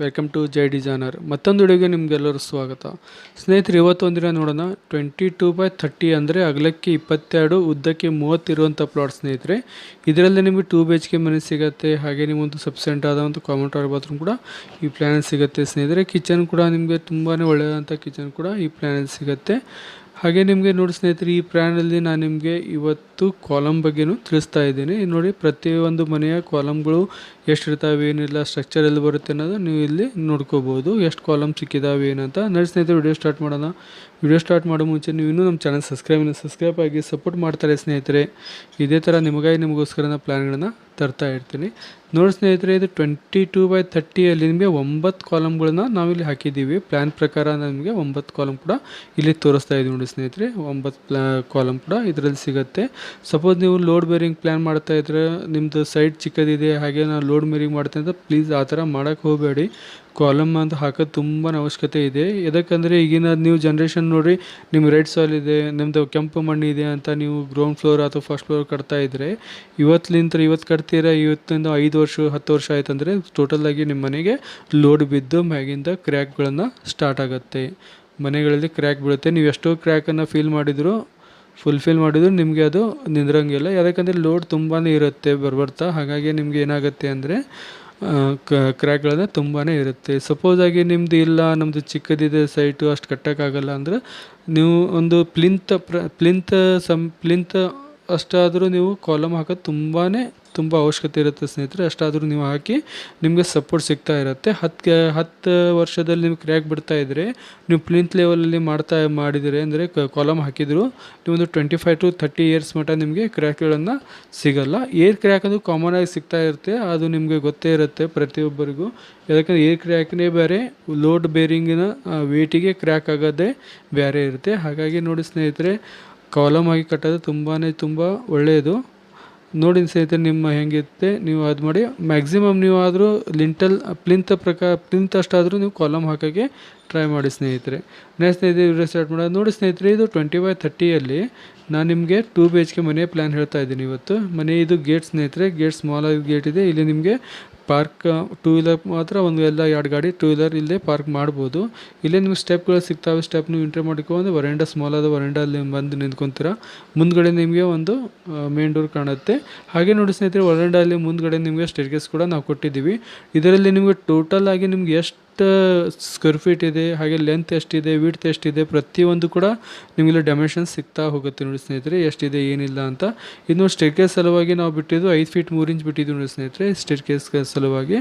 Welcome to Jai designer ಮತ್ತೊಂದು ವಿಡಿಯೋಗೆ ನಿಮಗೆಲ್ಲರೂ ಸ್ವಾಗತ. ಸ್ನೇಹಿತರು ಇವತ್ತು ಒಂದಿನ ನೋಡೋಣ ಟ್ವೆಂಟಿ ಟೂ ಬೈ ಥರ್ಟಿ ಅಂದರೆ ಅಗಲಕ್ಕೆ ಇಪ್ಪತ್ತೆರಡು, ಉದ್ದಕ್ಕೆ ಮೂವತ್ತಿರುವಂಥ ಪ್ಲಾಟ್ ಸ್ನೇಹಿತರೆ. ಇದರಲ್ಲಿ ನಿಮಗೆ ಟೂ ಬಿ ಎಚ್ ಕೆ ಮನೆ ಸಿಗುತ್ತೆ, ಹಾಗೆ ನಿಮ್ಮೊಂದು ಸಬ್ಸೆಂಟ್ ಆದ ಒಂದು ಕಾಮೆಂಟ್ ಬಾತ್ರೂಮ್ ಕೂಡ ಈ ಪ್ಲ್ಯಾನಲ್ಲಿ ಸಿಗುತ್ತೆ ಸ್ನೇಹಿತರೆ. ಕಿಚನ್ ಕೂಡ ನಿಮಗೆ ತುಂಬಾ ಒಳ್ಳೆಯದಂಥ ಕಿಚನ್ ಕೂಡ ಈ ಪ್ಲ್ಯಾನಲ್ಲಿ ಸಿಗುತ್ತೆ. ಹಾಗೆ ನಿಮಗೆ ನೋಡಿ ಸ್ನೇಹಿತರೆ, ಈ ಪ್ರಾಣದಲ್ಲಿ ನಾನು ನಿಮಗೆ ಇವತ್ತು ಕಾಲಮ್ ಬಗ್ಗೆನೂ ತಿಳಿಸ್ತಾ ಇದ್ದೀನಿ. ನೋಡಿ ಪ್ರತಿಯೊಂದು ಮನೆಯ ಕಾಲಮ್ಗಳು ಎಷ್ಟು ಇರ್ತಾವೆ ಏನಿಲ್ಲ ಸ್ಟ್ರಕ್ಚರ್ ಎಲ್ಲಿ ಬರುತ್ತೆ ಅನ್ನೋದು ನೀವು ಇಲ್ಲಿ ನೋಡ್ಕೋಬೋದು. ಎಷ್ಟು ಕಾಲಮ್ ಸಿಕ್ಕಿದಾವೆ ಏನಂತ ನೋಡಿ ಸ್ನೇಹಿತರೆ ವಿಡಿಯೋ ಸ್ಟಾರ್ಟ್ ಮಾಡೋಣ. ವಿಡಿಯೋ ಸ್ಟಾರ್ಟ್ ಮಾಡೋ ಮುಂಚೆ ನೀವು ಇನ್ನೂ ನಮ್ಮ ಚಾನಲ್ ಸಬ್ಸ್ಕ್ರೈಬ್ ಸಬ್ಸ್ಕ್ರೈಬ್ ಆಗಿ ಸಪೋರ್ಟ್ ಮಾಡ್ತಾರೆ ಸ್ನೇಹಿತರೆ. ಇದೇ ಥರ ನಿಮಗಾಗಿ ನಿಮಗೋಸ್ಕರ ನಾನು ಪ್ಲ್ಯಾನ್ಗಳನ್ನು ತರ್ತಾ ಇರ್ತೀನಿ. ನೋಡಿ ಸ್ನೇಹಿತರೆ, ಇದು ಟ್ವೆಂಟಿ ಟೂ ಬೈ ಥರ್ಟಿಯಲ್ಲಿ ನಿಮಗೆ ಒಂಬತ್ತು ಕಾಲಮ್ಗಳನ್ನ ನಾವಿಲ್ಲಿ ಹಾಕಿದ್ದೀವಿ. ಪ್ಲ್ಯಾನ್ ಪ್ರಕಾರ ನಮಗೆ ಒಂಬತ್ತು ಕಾಲಮ್ ಕೂಡ ಇಲ್ಲಿ ತೋರಿಸ್ತಾ ಇದ್ದೀವಿ ನೋಡಿ ಸ್ನೇಹಿತರೆ. ಒಂಬತ್ತು ಪ್ಲಾ ಕಾಲಮ್ ಕೂಡ ಇದರಲ್ಲಿ ಸಿಗುತ್ತೆ. ಸಪೋಸ್ ನೀವು ಲೋಡ್ ಬೇರಿಂಗ್ ಪ್ಲ್ಯಾನ್ ಮಾಡ್ತಾ ಇದ್ರೆ ನಿಮ್ಮದು ಸೈಟ್ ಚಿಕ್ಕದಿದೆ, ಹಾಗೆ ನಾವು ಲೋಡ್ ಬೇರಿಂಗ್ ಮಾಡ್ತೇನೆ ಅಂತ ಪ್ಲೀಸ್ ಆ ಥರ ಮಾಡೋಕ್ಕೆ ಹೋಗಬೇಡಿ. ಕಾಲಮ್ ಅಂತ ಹಾಕೋದು ತುಂಬಾ ಅವಶ್ಯಕತೆ ಇದೆ. ಯಾಕಂದರೆ ಈಗಿನ ನೀವು ಜನ್ರೇಷನ್ ನೋಡಿರಿ ನಿಮ್ಮ ರೆಡ್ ಸಾಲ್ ಇದೆ ನಿಮ್ಮದು ಕೆಂಪು ಮಣ್ಣು ಇದೆ ಅಂತ ನೀವು ಗ್ರೌಂಡ್ ಫ್ಲೋರ್ ಅಥವಾ ಫಸ್ಟ್ ಫ್ಲೋರ್ ಕಟ್ತಾ ಇದ್ದರೆ ಇವತ್ತಿನಿಂದ ಇವತ್ತು ಕಟ್ತೀರಾ, ಇವತ್ತಿಂದ ಐದು ವರ್ಷ, ಹತ್ತು ವರ್ಷ ಆಯ್ತಂದರೆ ಟೋಟಲಾಗಿ ನಿಮ್ಮ ಮನೆಗೆ ಲೋಡ್ ಬಿದ್ದು ಮ್ಯಾಗಿಂದ ಕ್ರ್ಯಾಕ್ಗಳನ್ನು ಸ್ಟಾರ್ಟ್ ಆಗುತ್ತೆ. ಮನೆಗಳಲ್ಲಿ ಕ್ರ್ಯಾಕ್ ಬೀಳುತ್ತೆ. ನೀವು ಎಷ್ಟೋ ಕ್ರ್ಯಾಕನ್ನು ಫೀಲ್ ಮಾಡಿದರೂ ಫುಲ್ಫಿಲ್ ಮಾಡಿದ್ರು ನಿಮಗೆ ಅದು ನಿಂದ್ರಂಗಿಲ್ಲ. ಯಾಕಂದರೆ ಲೋಡ್ ತುಂಬಾ ಇರುತ್ತೆ ಬರ್ಬರ್ತಾ. ಹಾಗಾಗಿ ನಿಮಗೆ ಏನಾಗುತ್ತೆ ಅಂದರೆ ಕ್ರ್ಯಾಕ್ಗಳನ್ನ ತುಂಬಾ ಇರುತ್ತೆ. ಸಪೋಸ್ ಆಗಿ ನಿಮ್ಮದು ಇಲ್ಲ ನಮ್ಮದು ಚಿಕ್ಕದಿದೆ ಸೈಟು ಅಷ್ಟು ಕಟ್ಟೋಕ್ಕಾಗಲ್ಲ ಅಂದರೆ ನೀವು ಒಂದು ಪ್ಲಿಂತ್ ಪ್ರ, ಪ್ಲಿಂತ್ ಸಮ್ ಪ್ಲಿಂತ್ ಅಷ್ಟಾದರೂ ನೀವು ಕಾಲಮ್ ಹಾಕೋದು ತುಂಬಾ ತುಂಬ ಅವಶ್ಯಕತೆ ಇರುತ್ತೆ ಸ್ನೇಹಿತರೆ, ಅಷ್ಟಾದರೂ ನೀವು ಹಾಕಿ ನಿಮಗೆ ಸಪೋರ್ಟ್ ಸಿಗ್ತಾ ಇರುತ್ತೆ. ಹತ್ತು ಹತ್ತು ವರ್ಷದಲ್ಲಿ ನಿಮ್ಗೆ ಕ್ರ್ಯಾಕ್ ಬಿಡ್ತಾ ಇದ್ದರೆ ನೀವು ಪ್ಲಿಂತ್ ಲೆವೆಲಲ್ಲಿ ಮಾಡ್ತಾ ಮಾಡಿದರೆ ಅಂದರೆ ಕಾಲಮ್ ಹಾಕಿದ್ರು ನೀವೊಂದು twenty five to thirty years ಮಟ್ಟ ನಿಮಗೆ ಕ್ರ್ಯಾಕ್ಗಳನ್ನು ಸಿಗಲ್ಲ. ಏರ್ ಕ್ರ್ಯಾಕ್ ಅದು ಕಾಮನ್ ಆಗಿ ಸಿಗ್ತಾ ಇರುತ್ತೆ, ಅದು ನಿಮಗೆ ಗೊತ್ತೇ ಇರುತ್ತೆ ಪ್ರತಿಯೊಬ್ಬರಿಗೂ. ಯಾಕಂದರೆ ಏರ್ ಕ್ರ್ಯಾಕ್ನೇ ಬೇರೆ ಲೋಡ್ ಬೇರಿಂಗಿನ ವೇಟಿಗೆ ಕ್ರ್ಯಾಕ್ ಆಗೋದೇ ಬೇರೆ ಇರುತ್ತೆ. ಹಾಗಾಗಿ ನೋಡಿ ಸ್ನೇಹಿತರೆ ಕಾಲಮ್ ಆಗಿ ಕಟ್ಟೋದು ತುಂಬಾ ತುಂಬ ಒಳ್ಳೆಯದು. ನೋಡಿ ಸ್ನೇಹಿತರೆ, ನಿಮ್ಮ ಹೆಂಗಿರುತ್ತೆ? ನೀವು ಅದು ಮಾಡಿ. ಮ್ಯಾಕ್ಸಿಮಮ್ ನೀವು ಆದರೂ ಲಿಂಟಲ್ ಪ್ಲಿಂತ್ ಪ್ರಕಾರ ಪ್ಲಿಂತ್ ಅಷ್ಟಾದರೂ ನೀವು ಕಾಲಮ್ ಹಾಕೋಕ್ಕೆ ಟ್ರೈ ಮಾಡಿ ಸ್ನೇಹಿತರೆ. ನೆಕ್ಸ್ಟ್ ಸ್ನೇಹಿತರೆ ವಿಡಿಯೋ ಸ್ಟಾರ್ಟ್ ಮಾಡೋದು ನೋಡಿ ಸ್ನೇಹಿತರೆ, ಇದು ಟ್ವೆಂಟಿ ಬೈ ಥರ್ಟಿಯಲ್ಲಿ ನಾನು ನಿಮಗೆ ಟೂ ಬಿ ಎಚ್ ಕೆ ಮನೆ ಪ್ಲ್ಯಾನ್ ಹೇಳ್ತಾ ಇದ್ದೀನಿ ಇವತ್ತು. ಮನೆ ಇದು ಗೇಟ್ ಸ್ನೇಹಿತರೆ ಗೇಟ್ ಸ್ಮಾಲ್ ಆಗಿ ಗೇಟ್ ಇದೆ. ಇಲ್ಲಿ ನಿಮಗೆ ಪಾರ್ಕ್ ಟೂ ವೀಲರ್ ಮಾತ್ರ ಒಂದು ಎಲ್ಲ ಎರಡು ಗಾಡಿ ಟೂ ವೀಲರ್ ಇಲ್ಲೇ ಪಾರ್ಕ್ ಮಾಡ್ಬೋದು. ಇಲ್ಲೇ ನಿಮ್ಗೆ ಸ್ಟೆಪ್ಗಳು ಸಿಗ್ತಾವೆ, ಸ್ಟೆಪ್ ನೀವು ಎಂಟ್ರಿ ಮಾಡ್ಕೊಂಡು ವರೆಂಡ ಸ್ಮಾಲ್ ಆದ ವರೆಂಡಲ್ಲಿ ಬಂದು ನಿಂತ್ಕೊಂತೀರ. ಮುಂದ್ಗಡೆ ನಿಮಗೆ ಒಂದು ಮೇನ್ ಡೋರ್ ಕಾಣುತ್ತೆ. ಹಾಗೆ ನೋಡಿ ಸ್ನೇಹಿತರೆ ವರೆಂಡಲ್ಲಿ ಮುಂದ್ಗಡೆ ನಿಮಗೆ ಸ್ಟೇರ್ಕೇಸ್ ಕೂಡ ನಾವು ಕೊಟ್ಟಿದ್ದೀವಿ. ಇದರಲ್ಲಿ ನಿಮಗೆ ಟೋಟಲ್ ಆಗಿ ನಿಮ್ಗೆ ಎಷ್ಟು ಸ್ಕ್ವೇರ್ ಫೀಟ್ ಇದೆ, ಹಾಗೆ ಲೆಂತ್ ಎಷ್ಟಿದೆ ವಿಡ್ತ್ ಎಷ್ಟಿದೆ, ಪ್ರತಿಯೊಂದು ಕೂಡ ನಿಮಗೆ ಡೈಮೆನ್ಷನ್ ಸಿಗ್ತಾ ಹೋಗುತ್ತೆ ನೋಡಿ ಸ್ನೇಹಿತರೆ. ಎಷ್ಟಿದೆ, ಏನಿಲ್ಲ ಅಂತ. ಇನ್ನು ಸ್ಟೇರ್ ಕೇಸ್ ಸಲುವಾಗಿ ನಾವು ಬಿಟ್ಟಿದ್ದು ಐದು ಫೀಟ್ ಮೂರು ಇಂಚ್ ಬಿಟ್ಟಿದ್ದು ನೋಡಿ ಸ್ನೇಹಿತರೆ ಸ್ಟೇರ್ ಕೇಸ್ ಸಲುವಾಗಿ.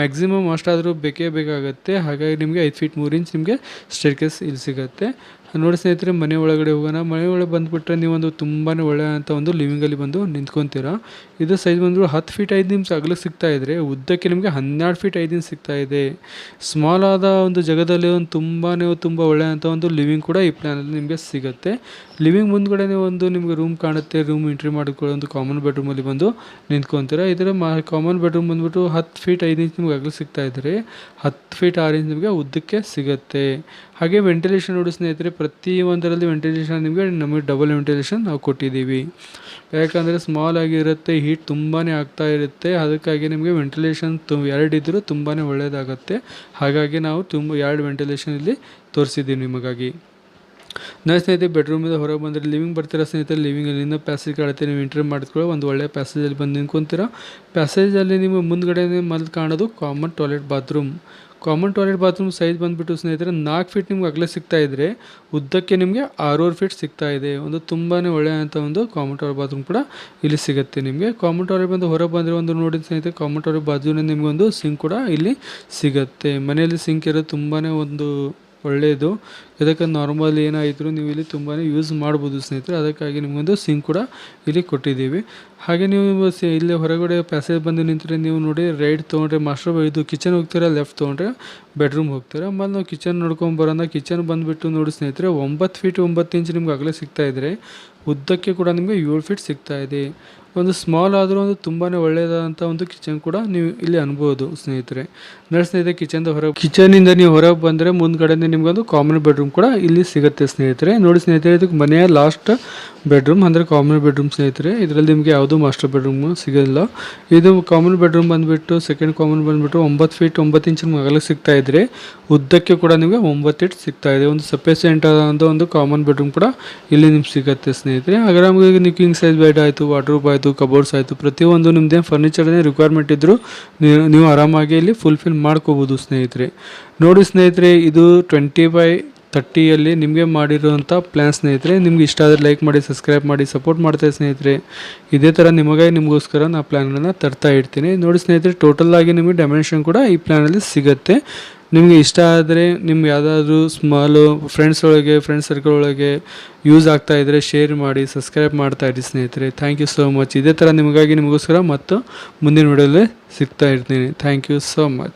ಮ್ಯಾಕ್ಸಿಮಮ್ ಅಷ್ಟಾದರೂ ಬೇಕೇ ಬೇಕಾಗುತ್ತೆ. ಹಾಗಾಗಿ ನಿಮಗೆ ಐದು ಫೀಟ್ ಮೂರು ಇಂಚ್ ನಿಮಗೆ ಸ್ಟೇರ್ ಕೇಸ್ ಇಲ್ಲಿ ಸಿಗುತ್ತೆ. ನೋಡಿ ಸ್ನೇಹಿತರೆ, ಮನೆ ಒಳಗಡೆ ಹೋಗೋಣ. ಮನೆ ಒಳಗೆ ಬಂದುಬಿಟ್ರೆ ನೀವೊಂದು ತುಂಬಾ ಒಳ್ಳೆಯಂಥ ಒಂದು ಲಿವಿಂಗಲ್ಲಿ ಬಂದು ನಿಂತ್ಕೊತೀರಾ. ಇದು ಸೈಜ್ ಬಂದರೂ ಹತ್ತು ಫೀಟ್ ಐದು ನಿಮಿಷ ಅಗಲಕ್ಕೆ ಸಿಗ್ತಾ ಇದ್ರೆ ಉದ್ದಕ್ಕೆ ನಿಮಗೆ ಹನ್ನೆರಡು ಫೀಟ್ ಐದು ನಿಮಿಷ ಸಿಗ್ತಾ ಇದೆ. ಸ್ಮಾಲ್ ಆದ ಒಂದು ಜಾಗದಲ್ಲಿ ಒಂದು ತುಂಬಾ ತುಂಬ ಒಳ್ಳೆಯಂಥ ಒಂದು ಲಿವಿಂಗ್ ಕೂಡ ಈ ಪ್ಲ್ಯಾನಲ್ಲಿ ನಿಮಗೆ ಸಿಗುತ್ತೆ. ಲಿವಿಂಗ್ ಮುಂದ್ಗಡೆ ಒಂದು ನಿಮಗೆ ರೂಮ್ ಕಾಣುತ್ತೆ ರೂಮ್ ಎಂಟ್ರಿ ಮಾಡಿಕೊಳ್ಳೋ ಒಂದು ಕಾಮನ್ ಬೆಡ್ರೂಮಲ್ಲಿ ಬಂದು ನಿಂತ್ಕೊತೀರ? ಇದರ ಮಾ ಕಾಮನ್ ಬೆಡ್ರೂಮ್ ಬಂದ್ಬಿಟ್ಟು ಹತ್ತು ಫೀಟ್ ಐದು ಇಂಚ್ ನಿಮ್ಗೆ ಅಗಲ ಸಿಗ್ತಾ ಇದ್ದರೆ ಹತ್ತು ಫೀಟ್ ಆರು ಇಂಚ್ ನಿಮಗೆ ಉದ್ದಕ್ಕೆ ಸಿಗುತ್ತೆ. ಹಾಗೆ ವೆಂಟಿಲೇಷನ್ ನೋಡಿ ಸ್ನೇಹಿತರೆ, ಪ್ರತಿ ಒಂದರಲ್ಲಿ ವೆಂಟಿಲೇಷನ್ ನಿಮಗೆ ನಮಗೆ ಡಬಲ್ ವೆಂಟಿಲೇಷನ್ ನಾವು ಕೊಟ್ಟಿದ್ದೀವಿ. ಯಾಕಂದರೆ ಸ್ಮಾಲ್ ಆಗಿರುತ್ತೆ ಹೀಟ್ ತುಂಬಾ ಆಗ್ತಾ ಇರುತ್ತೆ, ಅದಕ್ಕಾಗಿ ನಿಮಗೆ ವೆಂಟಿಲೇಷನ್ ತು ಎರಡಿದ್ದರೂ ತುಂಬಾ ಒಳ್ಳೆಯದಾಗುತ್ತೆ ಹಾಗಾಗಿ ನಾವು ತುಂಬ, ಎರಡು ವೆಂಟಿಲೇಷನ್ ಇಲ್ಲಿ ತೋರಿಸಿದ್ದೀವಿ ನಿಮಗಾಗಿ. ನನ್ನ ಸ್ನೇಹಿತರೆ ಬೆಡ್ರೂಮಿಂದ ಹೊರಗೆ ಬಂದರೆ ಲಿವಿಂಗ್ ಬರ್ತೀರಾ ಸ್ನೇಹಿತರೆ? ಲಿವಿಂಗ್ ಅಲ್ಲಿಂದ ಪ್ಯಾಸೇಜ್ ಕಾಣುತ್ತೆ ನೀವು ಎಂಟ್ರಿ ಮಾಡಿದ್ಕೊಳ್ಳೋ ಒಂದು ಒಳ್ಳೆಯ ಪ್ಯಾಸೇಜಲ್ಲಿ ಬಂದು ನಿಂತ್ಕೊಂತೀರ. ಪ್ಯಾಸೇಜಲ್ಲಿ ನಿಮ್ಮ ಮುಂದ್ಗಡೆ ಮೊದಲು ಕಾಣೋದು common toilet bathroom common toilet bathroom size ಬಂದುಬಿಟ್ಟು ಸ್ನೇಹಿತರೆ, ನಾಲ್ಕು ಫೀಟ್ ನಿಮ್ಗೆ ಅಗಲ ಸಿಗ್ತಾ ಇದ್ದರೆ ಉದ್ದಕ್ಕೆ ನಿಮಗೆ ಆರೂವರೆ ಫೀಟ್ ಸಿಗ್ತಾ ಇದೆ. ಒಂದು ತುಂಬಾ ಒಳ್ಳೆಯಂಥ ಒಂದು ಕಾಮನ್ ಟಾಯ್ಲೆಟ್ ಬಾತ್ರೂಮ್ ಕೂಡ ಇಲ್ಲಿ ಸಿಗುತ್ತೆ ನಿಮಗೆ. ಕಾಮನ್ ಟಾಯ್ಲೆಟ್ ಬಂದು ಹೊರಗೆ ಬಂದರೆ ಒಂದು ನೋಡಿ ಸ್ನೇಹಿತರೆ, ಕಾಮನ್ ಟಾಯ್ಲೆಟ್ ಬಾಜುನೇ ನಿಮಗೊಂದು ಸಿಂಕ್ ಕೂಡ ಇಲ್ಲಿ ಸಿಗುತ್ತೆ. ಮನೆಯಲ್ಲಿ ಸಿಂಕ್ ಇರೋದು ತುಂಬಾ ಒಂದು ಒಳ್ಳೆಯದು ಇದಕ್ಕೆ ನಾರ್ಮಲ್ ಏನಾಯಿದ್ರು ನೀವು ಇಲ್ಲಿ ತುಂಬಾ ಯೂಸ್ ಮಾಡ್ಬೋದು ಸ್ನೇಹಿತರೆ. ಅದಕ್ಕಾಗಿ ನಿಮಗೊಂದು ಸಿಂಕ್ ಕೂಡ ಇಲ್ಲಿ ಕೊಟ್ಟಿದ್ದೀವಿ. ಹಾಗೆ ನೀವು ಇಲ್ಲಿ ಹೊರಗಡೆ ಪ್ಯಾಸೇಜ್ ಬಂದು ನಿಂತರೆ ನೀವು ನೋಡಿ ರೈಟ್ ತೊಗೊಂಡ್ರೆ ಮಾಸ್ಟರ್ ಇದು ಕಿಚನ್ ಹೋಗ್ತೀರಾ ಲೆಫ್ಟ್ ತೊಗೊಂಡ್ರೆ ಬೆಡ್ರೂಮ್ ಹೋಗ್ತೀರಾ. ಮತ್ತು ನಾವು ಕಿಚನ್ ನೋಡ್ಕೊಂಡು ಬರೋಣ. ಕಿಚನ್ ಬಂದುಬಿಟ್ಟು ನೋಡಿ ಸ್ನೇಹಿತರೆ, ಒಂಬತ್ತು ಫೀಟ್ ಒಂಬತ್ತು ಇಂಚ್ ನಿಮ್ಗೆ ಆಗಲೇ ಸಿಗ್ತಾ ಇದ್ದರೆ ಉದ್ದಕ್ಕೆ ಕೂಡ ನಿಮಗೆ ಏಳು ಫೀಟ್ ಸಿಗ್ತಾ ಇದೆ. ಒಂದು ಸ್ಮಾಲ್ ಆದರೂ ಒಂದು ತುಂಬಾ ಒಳ್ಳೆಯದಾದಂಥ ಒಂದು ಕಿಚನ್ ಕೂಡ ನೀವು ಇಲ್ಲಿ ಅನ್ಬೋದು, ಸ್ನೇಹಿತರೆ. ನೋಡಿ ಸ್ನೇಹಿತರೆ ಕಿಚನ್ದ ಹೊರ ಕಿಚನಿಂದ ನೀವು ಹೊರಗೆ ಬಂದರೆ ಮುಂದ್ಗಡೆನೇ ನಿಮಗೊಂದು ಕಾಮನ್ ಬೆಡ್ರೂಮ್ ಕೂಡ ಇಲ್ಲಿ ಸಿಗುತ್ತೆ, ಸ್ನೇಹಿತರೆ. ನೋಡಿ ಸ್ನೇಹಿತರೆ ಇದಕ್ಕೆ ಮನೆಯ ಲಾಸ್ಟ್ ಬೆಡ್ರೂಮ್ ಅಂದರೆ ಕಾಮನ್ ಬೆಡ್ರೂಮ್ ಸ್ನೇಹಿತರೆ, ಇದರಲ್ಲಿ ನಿಮಗೆ ಯಾವುದೂ ಮಾಸ್ಟರ್ ಬೆಡ್ರೂಮ್ ಸಿಗಲ್ಲ ಇದು ಕಾಮನ್ ಬೆಡ್ರೂಮ್ ಬಂದುಬಿಟ್ಟು ಸೆಕೆಂಡ್ ಕಾಮನ್ ಬಂದುಬಿಟ್ಟು ಒಂಬತ್ತು ಫೀಟ್ ಒಂಬತ್ತು ಇಂಚಿನ ಮಗಲಿಗೆ ಸಿಗ್ತಾ ಇದ್ರೆ, ಉದ್ದಕ್ಕೆ ಕೂಡ ನಿಮಗೆ ಒಂಬತ್ತು ಇಟ್ ಸಿಗ್ತಾ ಇದೆ. ಒಂದು ಸಫಿಸಿಯೆಂಟ್ ಆದಂಥ ಒಂದು ಕಾಮನ್ ಬೆಡ್ರೂಮ್ ಕೂಡ ಇಲ್ಲಿ ನಿಮ್ಗೆ ಸಿಗುತ್ತೆ ಸ್ನೇಹಿತರೆ. ಹಾಗಾದ್ರೆ ನಮಗೆ ಕಿಂಗ್ ಸೈಜ್ ಬೆಡ್ ಆಯಿತು ವಾರ್ಡ್ರೂಬ್ ಆಯಿತು ಕಬೋರ್ಡ್ಸ್ ಆಯಿತು, ಪ್ರತಿಯೊಂದು ನಿಮ್ಮದೇ ಫರ್ನಿಚರ್ನೇ ರಿಕ್ವೈರ್ಮೆಂಟ್ ಇದ್ದರೂ ನೀವು ಆರಾಮಾಗಿ ಇಲ್ಲಿ ಫುಲ್ಫಿಲ್ ಮಾಡ್ಕೋಬೋದು ಸ್ನೇಹಿತರೆ. ನೋಡಿ ಸ್ನೇಹಿತರೆ, ಇದು ಟ್ವೆಂಟಿ ಬೈ ತರ್ಟಿಯಲ್ಲಿ ನಿಮಗೆ ಮಾಡಿರುವಂಥ ಪ್ಲ್ಯಾನ್ ಸ್ನೇಹಿತರೆ, ನಿಮ್ಗೆ ಇಷ್ಟ ಆದರೆ ಲೈಕ್ ಮಾಡಿ ಸಬ್ಸ್ಕ್ರೈಬ್ ಮಾಡಿ ಸಪೋರ್ಟ್ ಮಾಡ್ತಾರೆ ಸ್ನೇಹಿತರೆ. ಇದೇ ಥರ ನಿಮಗೆ ನಿಮಗೋಸ್ಕರ ನಾನು ಪ್ಲ್ಯಾನ್ಗಳನ್ನು ತರ್ತಾ ಇರ್ತೀನಿ. ನೋಡಿ ಸ್ನೇಹಿತರೆ ಟೋಟಲ್ ಆಗಿ ನಿಮಗೆ ಡೈಮೆನ್ಷನ್ ಕೂಡ ಈ ಪ್ಲ್ಯಾನಲ್ಲಿ ಸಿಗುತ್ತೆ. ನಿಮಗೆ ಇಷ್ಟ ಆದರೆ, ನಿಮ್ಗೆ ಯಾವುದಾದ್ರೂ ಸ್ಮಾಲು ಫ್ರೆಂಡ್ಸ್ ಒಳಗೆ ಫ್ರೆಂಡ್ಸ್ ಸರ್ಕಲ್ ಒಳಗೆ ಯೂಸ್ ಆಗ್ತಾ ಇದ್ದರೆ ಶೇರ್ ಮಾಡಿ ಸಬ್ಸ್ಕ್ರೈಬ್ ಮಾಡ್ತಾ ಇರಿ ಸ್ನೇಹಿತರೆ. ಥ್ಯಾಂಕ್ ಯು ಸೋ ಮಚ್ ಇದೇ ಥರ ನಿಮಗಾಗಿ ನಿಮಗೋಸ್ಕರ ಮತ್ತು ಮುಂದಿನ ವಿಡಿಯೋದಲ್ಲಿ ಸಿಗ್ತಾ ಇರ್ತೀನಿ. Thank you so much